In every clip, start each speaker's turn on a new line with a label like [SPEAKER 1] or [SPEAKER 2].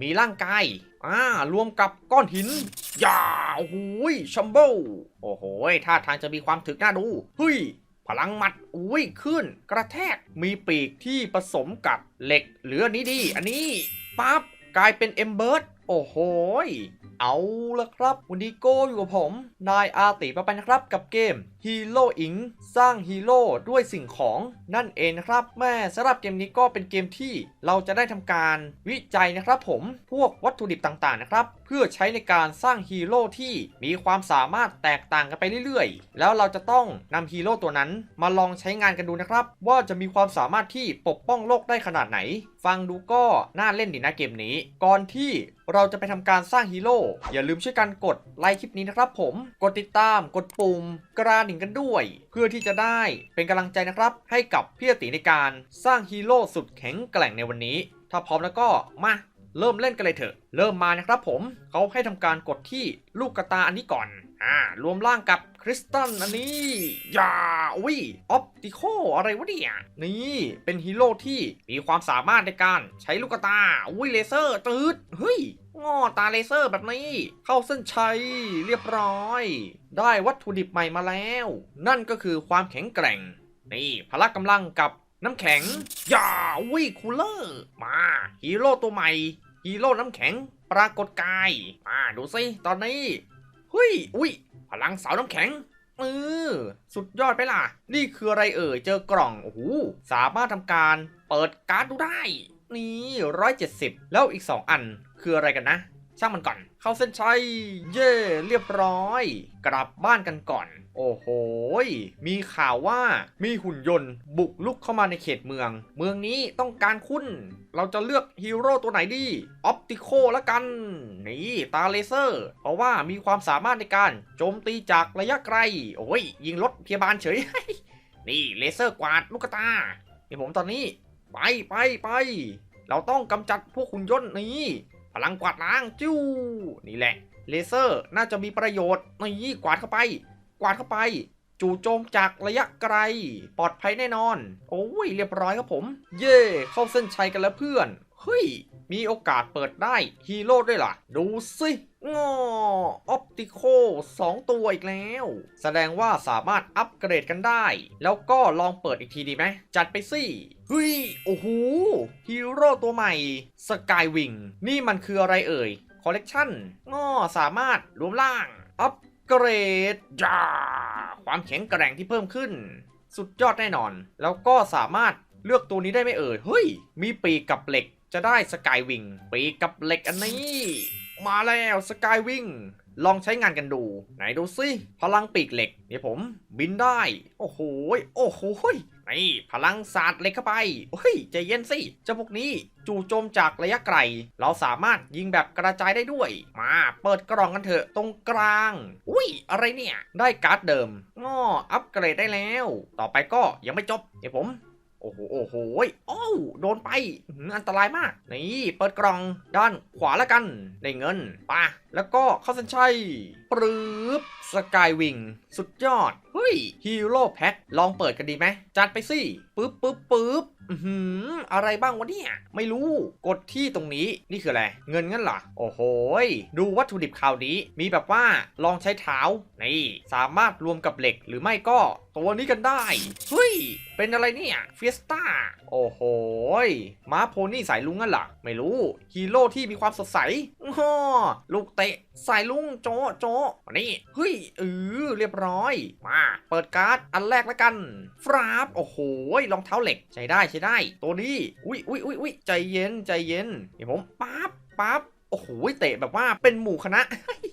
[SPEAKER 1] มีร่างกาย อ่า รวมกับก้อนหินยาโอ้โหชัมเบลโอ้โหท่าทางจะมีความถึกน่าดูเฮ้ยพลังหมัดอุ้ยขึ้น กระแทกมีปีกที่ผสมกับเหล็กเหลือนี้ดี อันนี้ปั๊บกลายเป็นเอมเบิร์ดโอ้โห เอาละครับ วันนี้โก้อยู่กับผม นายอาติมาไปนะครับกับเกม Hero Inc สร้างฮีโร่ด้วยสิ่งของนั่นเองนะครับแม่สำหรับเกมนี้ก็เป็นเกมที่เราจะได้ทำการวิจัยนะครับผมพวกวัตถุดิบต่างๆนะครับ เพื่อใช้ในการสร้างฮีโร่ที่มีความสามารถแตกต่างกันไปเรื่อยๆ แล้วเราจะต้องนำฮีโร่ตัวนั้นมาลองใช้งานกันดูนะครับ ว่าจะมีความสามารถที่ปกป้องโลกได้ขนาดไหน ฟังดูก็น่าเล่นดีนะเกมนี้ ก่อนที่เราจะไปทำการสร้างฮีโร่อย่าลืมช่วยกันกดไลค์คลิปนี้นะครับผมกดติดตามกดปุ่มกระดิ่งกันด้วย เพื่อที่จะได้เป็นกำลังใจนะครับ ให้กับพี่ติในการสร้างฮีโร่สุดแข็งแกร่งในวันนี้ ถ้าพร้อมแล้วก็มาเริ่มเล่นกันเลยเถอะ เริ่มมานะครับผมเขาให้ทำการกดที่ลูกกระตาอันนี้ก่อน อ่า รวมร่างกับคริสตัลอันนี้ยาอุ้ยออปติโคอะไรวะเนี่ย นี่เป็นฮีโร่ที่มีความสามารถในการใช้ลูกกระตา อุ้ยเลเซอร์ตืด เฮ้ยงอตาเลเซอร์แบบนี้ เข้าเส้นชัยเรียบร้อย ได้วัตถุดิบใหม่มาแล้ว นั่นก็คือความแข็งแกร่ง นี่พละกำลังกับน้ำแข็ง อย่าวิคูลเลอร์ มาฮีโร่ตัวใหม่ฮีโร่น้ำแข็ง ปรากฏกาย มาดูสิตอนนี้เฮ้ยอุ้ยพลังเสาน้ำแข็งเออสุดยอดไปล่ะ นี่คืออะไรเอ่ยเจอกล่องโอ้โหสามารถทำการเปิดการ์ดดูได้ นี่ร้อยเจ็ดสิบแล้วอีก2อันคืออะไรกันนะ ช่างมันก่อน เข้าเส้นชัย เย่เรียบร้อย กลับบ้านกันก่อน โอ้โห มีข่าวว่ามีหุ่นยนต์บุกลุกเข้ามาในเขตเมือง เมืองนี้ต้องการคุณ เราจะเลือกฮีโร่ตัวไหนดี ออปติโคละกัน นี่ตาเลเซอร์ เพราะว่ามีความสามารถในการโจมตีจากระยะไกล โอ้ย ยิงรถพยาบาลเฉย นี่เลเซอร์กวาดลูกตานี่ผมตอนนี้ ไปไปไป เราต้องกำจัดพวกหุ่นยนต์นี้ พลังกวาดล้างจิ้วนี่แหละ เลเซอร์น่าจะมีประโยชน์นี่กวาดเข้าไป กวาดเข้าไป จู่โจมจากระยะไกล ปลอดภัยแน่นอน โอ้ยเรียบร้อยครับผม เย่เข้าเส้นชัยกันแล้วเพื่อน เฮ้ย มีโอกาสเปิดได้ฮีโร่ด้วยล่ะ ดูสิ งอออปติโคสองตัวอีกแล้ว แสดงว่าสามารถอัปเกรดกันได้ แล้วก็ลองเปิดอีกทีดีไหม จัดไปสิเฮ้ย โอ้โหฮีโร่ตัวใหม่สกายวิงนี่มันคืออะไรเอ่ย คอลเลกชันงอสามารถรวมร่าง อัปเกรดจ้าความแข็งแกร่งที่เพิ่มขึ้น สุดยอดแน่นอน แล้วก็สามารถเลือกตัวนี้ได้ไหมเอ่ย เฮ้ย มีปีกกับเหล็กจะได้สกายวิงปีกกับเหล็กอันนี้ มาแล้วสกายวิ่งลองใช้งานกันดู ไหนดูสิพลังปีกเหล็กเนี่ยผม บินได้ โอ้โหโอ้โหยนี่พลังศาสตร์เหล็กเข้าไปเฮ้ยใจเย็นสิเจ้าพวกนี้จู่โจมจากระยะไกล เราสามารถยิงแบบกระจายได้ด้วย มาเปิดกล่องกันเถอะตรงกลาง อุ้ยอะไรเนี่ย ได้การ์ดเดิมง้ออัปเกรดได้แล้ว ต่อไปก็ยังไม่จบเดี๋ยวผม อ้โห โอ้โหยโอ้วโดนไปอื้อหืออันตรายมาก นี่ เปิดกล่องด้านขวาแล้วกัน ได้เงินป่ะ แล้วก็เข้าเส้นชัยปรื๊บสกายวิงสุดยอด เฮ้ยฮีโร่แพ็คลองเปิดกันดีไหมจัดไปสิปึ๊บปึ๊บปึ๊บอือหืออะไรบ้างวะเนี่ย ไม่รู้กดที่ตรงนี้นี่คืออะไร เงินงั้นเหรอ โอ้โหยดูวัตถุดิบคราวนี้ มีแบบว่าลองใช้เท้า นี่ สามารถรวมกับเหล็กหรือไม่ก็ตัวนี้กันได้ เฮ้ย เป็นอะไรเนี่ยเฟียสต้าโอ้โหยม้าโพนี่สายลุงงั้นเหรอ ไม่รู้ ฮีโร่ที่มีความสดใสอ้อลูกเตะสายลุงโจะโจะมานี่เฮ้ยเออเรียบร้อยมาเปิดการ์ดอันแรกแล้วกันฟราบโอ้โหรองเท้าเหล็กใช้ได้ใช้ได้ ตัวนี้อุ้ยอุ้ยอุ้ยอุ้ยใจเย็นใจเย็นเดี๋ยวผมปั๊บปั๊บ อ้โหเตะแบบว่าเป็นหมู่คณะ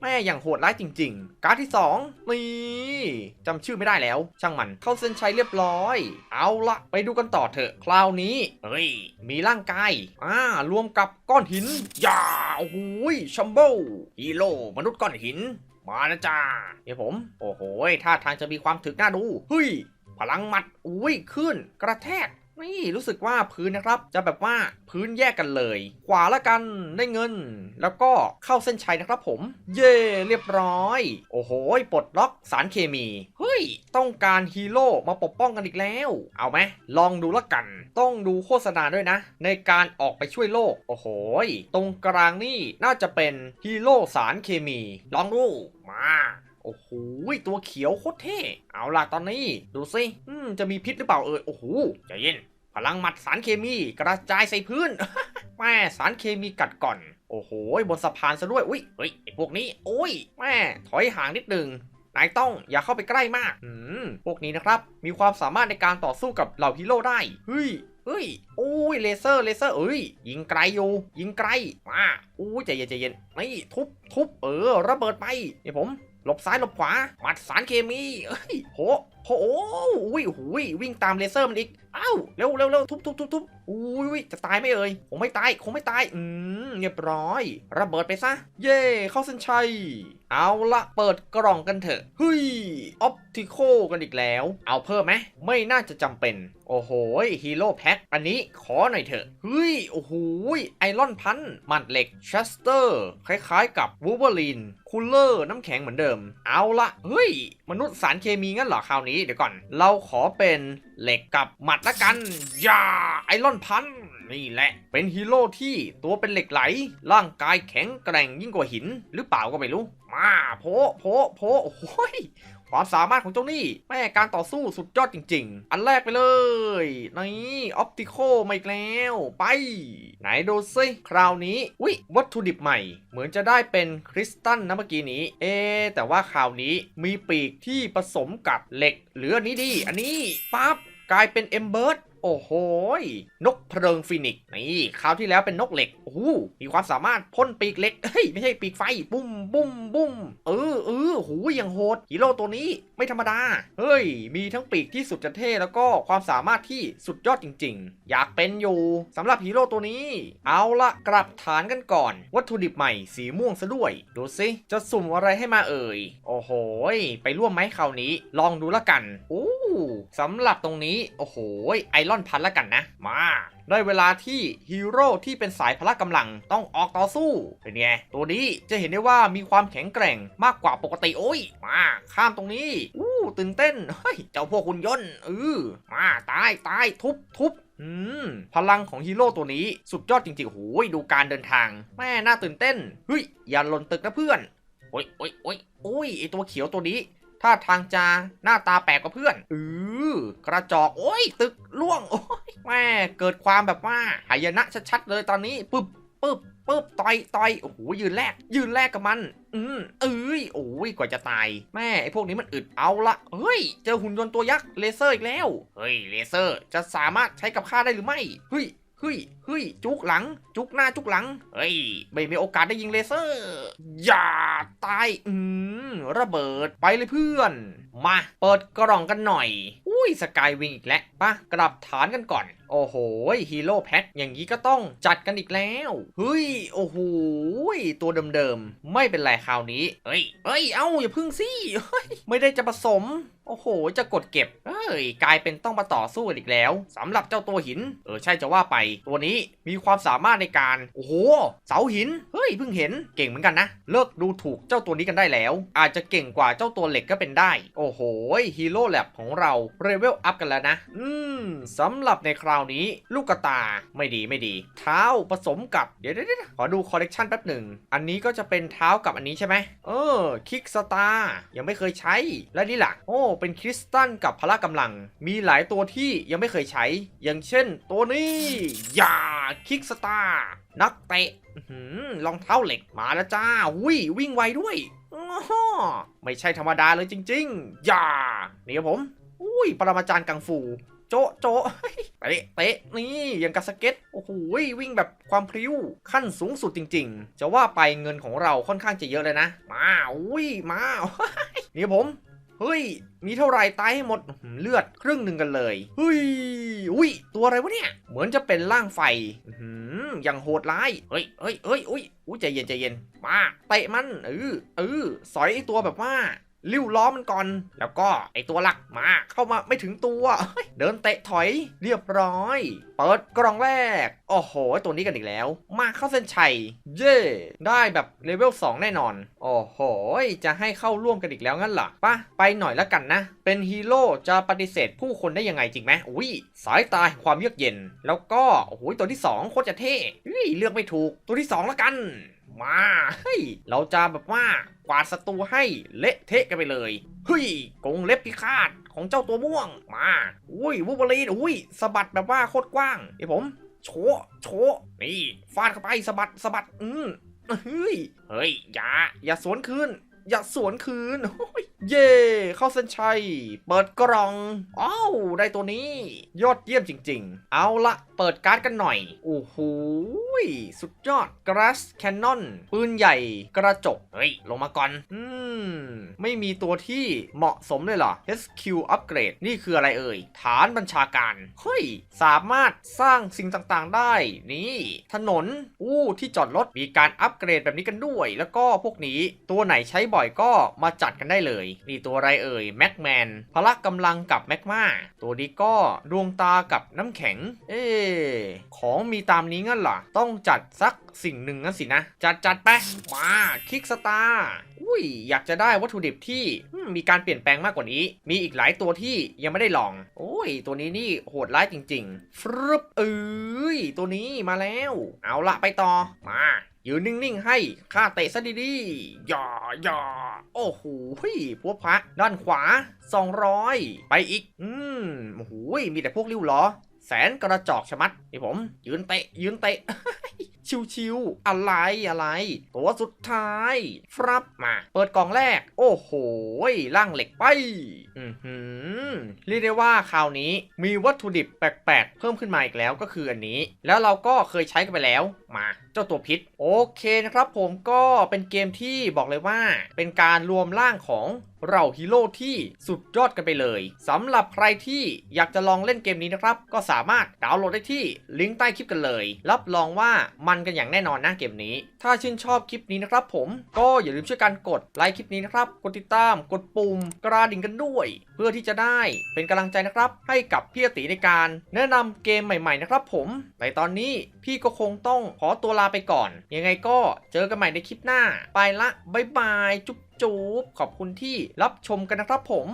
[SPEAKER 1] แม่อย่างโหดร้ายจริง ๆ การ์ดที่2นี่จำชื่อไม่ได้แล้ว ช่างมันเข้าเส้นชัยเรียบร้อย เอาละไปดูกันต่อเถอะ คราวนี้เฮ้ยมีร่างกายอ่ารวมกับก้อนหินอย่าโอ้โหชัมเบลฮีโร่มนุษย์ก้อนหิน มานะจ้าเดี๋ยวผม โอ้โหท่าทางจะมีความถึกน่าดูเฮ้ยพลังหมัดอุ้ยขึ้น กระแทก นี่รู้สึกว่าพื้นนะครับ จะแบบว่าพื้นแยกกันเลย ขวาละกันได้เงิน แล้วก็เข้าเส้นชัยนะครับผม เย่เรียบร้อย โอ้โหปลดล็อกสารเคมี เฮ้ย ต้องการฮีโร่มาปกป้องกันอีกแล้ว เอาไหมลองดูละกัน ต้องดูโฆษณาด้วยนะ ในการออกไปช่วยโลก โอ้โหตรงกลางนี่น่าจะเป็นฮีโร่สารเคมี ลองดูมา โอ้โหตัวเขียวโคตรเท่ เอาล่ะตอนนี้ ดูสิจะมีพิษหรือเปล่าเอ่ย โอ้โหใจเย็น พลังหมัดสารเคมีกระจายใส่พื้นแม่สารเคมีกัดก่อน โอ้โห บนสะพานซะด้วย อุ้ย เฮ้ยไอพวกนี้ โอ้ยแม่ถอยห่างนิดหนึ่งนายต้องอย่าเข้าไปใกล้มาก อืม พวกนี้นะครับ มีความสามารถในการต่อสู้กับเหล่าฮีโร่ได้ เฮ้ยเฮ้ย โอ้ย เลเซอร์ เลเซอร์ เอ้ย ยิงไกลอยู่ ยิงไกล มา อู้ใจเย็นใจเย็นนี่ทุบ ทุบ เออ ระเบิดไป เดี๋ยวผม หลบซ้ายหลบขวาหมัดสารเคมีเอ้ยโห โหโอ้ยโอ้ยวิ่งตามเลเซอร์มันอีก อ้าวเร็วเร็วเร็วทุบทุบทุบทุบอุ้ยจะตายไหมเอ่ยคงไม่ตายคงไม่ตาย อืมเรียบร้อย ระเบิดไปซะ เย่เข้าเส้นชัย เอาละเปิดกล่องกันเถอะเฮ้ยออปติโคกันอีกแล้ว เอาเพิ่มไหมไม่น่าจะจำเป็น โอ้โหฮีโร่แพ็คอันนี้ขอหน่อยเถอะเฮ้ยโอ้โหไอรอนพันมัดเหล็กชัสเตอร์คล้ายๆ กับวูเวอรีนคูลเลอร์น้ำแข็งเหมือนเดิม เอาละเฮ้ย มนุษย์สารเคมีงั้นเหรอคราวนี้นี้เดี๋ยวก่อน เราขอเป็นเหล็กกับหมัดละกันอย่าไอรอนพันนี่แหละ เป็นฮีโร่ที่ตัวเป็นเหล็กไหล ร่างกายแข็งแกร่งยิ่งกว่าหิน หรือเปล่าก็ไม่รู้ มาโพโพโพโอ้ย ความสามารถของเจ้านี่แม่การต่อสู้สุดยอดจริง ๆ อันแรกไปเลย นี่ออปติโคมาอีกแล้ว ไป ไหนดูซิคราวนี้อุ๊ยวัตถุดิบใหม่ เหมือนจะได้เป็นคริสตัลนะเมื่อกี้นี้ เอ แต่ว่าคราวนี้มีปีกที่ผสมกับเหล็ก หรืออันนี้ดี อันนี้ปั๊บกลายเป็นเอมเบิร์ด โอ้โหนกเพลิงฟินิกซ์นี่คราวที่แล้วเป็นนกเหล็กโอ้โหมีความสามารถพ่นปีกเหล็กเฮ้ยไม่ใช่ปีกไฟปุ้มปุ้มปุ้มเออเออหูยยังโหดฮีโร่ตัวนี้ไม่ธรรมดา เฮ้ย มีทั้งปีกที่สุดจะเท่แล้วก็ความสามารถที่สุดยอดจริง ๆ อยากเป็นอยู่สำหรับฮีโร่ตัวนี้ เอาละกลับฐานกันก่อน วัตถุดิบใหม่สีม่วงซะด้วย ดูสิจะสุ่มอะไรให้มาเอ่ย โอ้โหไปร่วมไหมคราวนี้ ลองดูละกันโอ้สำหรับตรงนี้ โอ้โหไอรอนพันละกันนะ มา ได้เวลาที่ฮีโร่ที่เป็นสายพละกำลังต้องออกต่อสู้ เป็นไง ตัวนี้จะเห็นได้ว่ามีความแข็งแกร่งมากกว่าปกติโอ้ย มา ข้ามตรงนี้ อู้ตื่นเต้น เฮ้ย เจ้าพวกคุณยนต์เออมาตายตายทุบทุบอืมพลังของฮีโร่ตัวนี้สุดยอดจริงๆโอ้ยดูการเดินทาง แม่น่าตื่นเต้น เฮ้ย อย่าหล่นตึกนะเพื่อน โอ้ยโอ้ยโอ้ยโอ้ยไอตัวเขียวตัวนี้ ถ้าทางจาหน้าตาแปลกกว่าเพื่อนอือกระจอกโอ้ย ตึกล่วง โอ้ยแม่เกิดความแบบว่าหายนะชัดๆเลยตอนนี้ปึ๊บปึ๊บปึ๊บต่อยต่อยโอ้โหยืนแรก ยืนแรกกับมัน อืมเอ้ยโอ้ยกว่าจะตาย แม่ไอพวกนี้มันอึดเอาละเฮ้ย เจอหุ่นยนต์ตัวยักษ์เลเซอร์อีกแล้ว เฮ้ยเลเซอร์จะสามารถใช้กับข้าได้หรือไม่เฮ้ย ฮ้ยเฮ้ยจุกหลัง จุกหน้าจุกหลัง เฮ้ย ไม่มีโอกาสได้ยิงเลเซอร์ อย่าตาย อืม ระเบิดไปเลยเพื่อน มา เปิดกล่องกันหน่อย อุ้ยสกายวิงอีกแล้วปะกลับฐานกันก่อน โอ้โหฮีโร่แพ็คอย่างนี้ก็ต้องจัดกันอีกแล้ว เฮ้ย โอ้โหตัวเดิมๆ ไม่เป็นไรคราวนี้ เฮ้ย เฮ้ย เอ้าอย่าพึ่งสิ เฮ้ย ไม่ได้จะผสม โอ้โห จะกดเก็บ เอ้ย กลายเป็นต้องมาต่อสู้อีกแล้วสำหรับเจ้าตัวหิน เออ ใช่จะว่าไป ตัวนี้มีความสามารถในการ โอ้โห เสาหิน เฮ้ย เพิ่งเห็น เก่งเหมือนกันนะ เลิกดูถูกเจ้าตัวนี้กันได้แล้ว อาจจะเก่งกว่าเจ้าตัวเหล็กก็เป็นได้ โอ้โห ฮีโร่แลบของเราเลเวลอัพกันแล้วนะ อืมสำหรับในคราวนี้ลูกกระตา ไม่ดีไม่ดี เท้าผสมกับเดี๋ยวเดี๋ยวเดี๋ยวขอดูคอลเลกชันแป๊บหนึ่ง อันนี้ก็จะเป็นเท้ากับอันนี้ใช่ไหม เออ คิกสตาร์ ยังไม่เคยใช้ และนี่ล่ะ โอ้เป็นคริสตัลกับพละกำลัง มีหลายตัวที่ยังไม่เคยใช้ อย่างเช่น ตัวนี้อย่าคิกสตาร์นักเตะรองเท้าเหล็กมาแล้วจ้าวิวิ่งไวด้วยอ้อไม่ใช่ธรรมดาเลยจริง ๆ อย่านี่ครับผม อุ้ยปรมาจารย์กังฟูโจะโจะเตะเตะนี่อย่างกับสเก็ตโอ้โหวิ่งแบบความพริ้วขั้นสูงสุดจริง ๆ จะว่าไปเงินของเราค่อนข้างจะเยอะเลยนะ มาอุ้ยมานี่ผม ฮ้ย มีเท่าไรตายให้หมดเลือดครึ่งหนึ่งกันเลยเฮ้ยอุ้ยตัวอะไรวะเนี่ย เหมือนจะเป็นร่างไฟหืออย่างโหดร้ายเฮ้ยเฮ้ยเฮ้ยอุ้ยอุ้ยใจเย็นใจเย็นมาเตะมันเออเออสอยไอตัวแบบว่า ลิ้วล้อมันก่อน แล้วก็ไอตัวหลักมาเข้ามาไม่ถึงตัว เดินเตะถอยเรียบร้อย เปิดกล่องแรก โอ้โห ตัวนี้กันอีกแล้ว มาเข้าเส้นชัย เย่ได้แบบเลเวล2 แน่นอน โอ้โห จะให้เข้าร่วมกันอีกแล้วงั้นเหรอปะไปหน่อยแล้วกันนะ เป็นฮีโร่จะปฏิเสธผู้คนได้ยังไงจริงไหมอุ้ยสายตาแห่งความเยือกเย็น แล้วก็โอ้โหตัวที่ 2 โคตรจะเท่เลือกไม่ถูกตัวที่ 2 แล้วกัน มาเฮ้ยเราจะแบบว่ากวาดศัตรูให้เละเทะกันไปเลยเฮ้ยกงเล็บพิฆาตของเจ้าตัวม่วงมาอุ้ยวูบลีนอุ้ยสะบัดแบบว่าโคตรกว้างไอ้ผมโชโชนี่ฟาดเข้าไปสะบัดสะบัดอืมเฮ้ยเฮ้ยอย่าอย่าสวนคืนอย่าสวนคืนโเย่เข้าเส้นชัย เปิดกล่องอ้าวได้ตัวนี้ ยอดเยี่ยมจริง ๆ เอาละเปิดการ์ดกันหน่อย โอ้โหสุดยอด Grass Cannon ปืนใหญ่กระจก เฮ้ย ลงมาก่อน อืม ไม่มีตัวที่เหมาะสมเลยเหรอ HQ Upgrade นี่คืออะไรเอ่ย ฐานบัญชาการ เฮ้ย สามารถสร้างสิ่งต่างๆได้ นี่ ถนน อู้ ที่จอดรถ มีการอัปเกรดแบบนี้กันด้วย แล้วก็พวกนี้ ตัวไหนใช้บ่อยก็มาจัดกันได้เลยนี่ตัวอะไรเอ่ยแม็กแมนพละกำลังกับแม็กมาตัวนี้ก็ดวงตากับน้ำแข็ง เอ๊ของมีตามนี้งั้นเหรอต้องจัดสักสิ่งหนึ่งงั้นสินะ จัดจัดไปมาคิกสตาร์อุ้ยอยากจะได้วัตถุดิบที่มมีการเปลี่ยนแปลงมากกว่านี้ มีอีกหลายตัวที่ยังไม่ได้ลอง โอ้ย ตัวนี้นี่โหดร้ายจริงๆฟรึบเอ้ยตัวนี้มาแล้ว เอาละไปต่อมา ยืนนิ่งๆ ให้ข้าเตะซะดีๆหย่าอย่าโอ้โหพวกพระด้านขวา 200 ไปอีก อืมโอ้โหมีแต่พวกริ้วล้อ แสนกระจอกชะมัดนี่ผม ยืนเตะ ยืนเตะ ชิวๆอะไรอะไร ตัวสุดท้ายฟรับมา เปิดกล่องแรก โอ้โหร่างเหล็กไปอือหือเรียกได้ว่าคราวนี้มีวัตถุดิบแปลกๆ เพิ่มขึ้นมาอีกแล้วก็คืออันนี้ แล้วเราก็เคยใช้กันไปแล้วมาเจ้าตัวพิษ โอเคนะครับผมก็เป็นเกมที่บอกเลยว่า เป็นการรวมร่างของ เราฮีโร่ที่สุดยอดกันไปเลยสำหรับใครที่อยากจะลองเล่นเกมนี้นะครับ ก็สามารถดาวน์โหลดได้ที่ลิงก์ใต้คลิปกันเลย รับรองว่ามันกันอย่างแน่นอนนะเกมนี้ ถ้าชื่นชอบคลิปนี้นะครับ ผมก็อย่าลืมช่วยกันกดไลค์คลิปนี้นะครับ กดติดตามกดปุ่มกระดิ่งกันด้วย เพื่อที่จะได้เป็นกำลังใจนะครับ ให้กับพี่อติในการแนะนำเกมใหม่ ๆ นะครับ ผมในตอนนี้พี่ก็คงต้องขอตัวลาไปก่อน ยังไงก็เจอกันใหม่ในคลิปหน้า ไปละบ๊ายบายจุ๊บจูบขอบคุณที่รับชมกันนะครับผม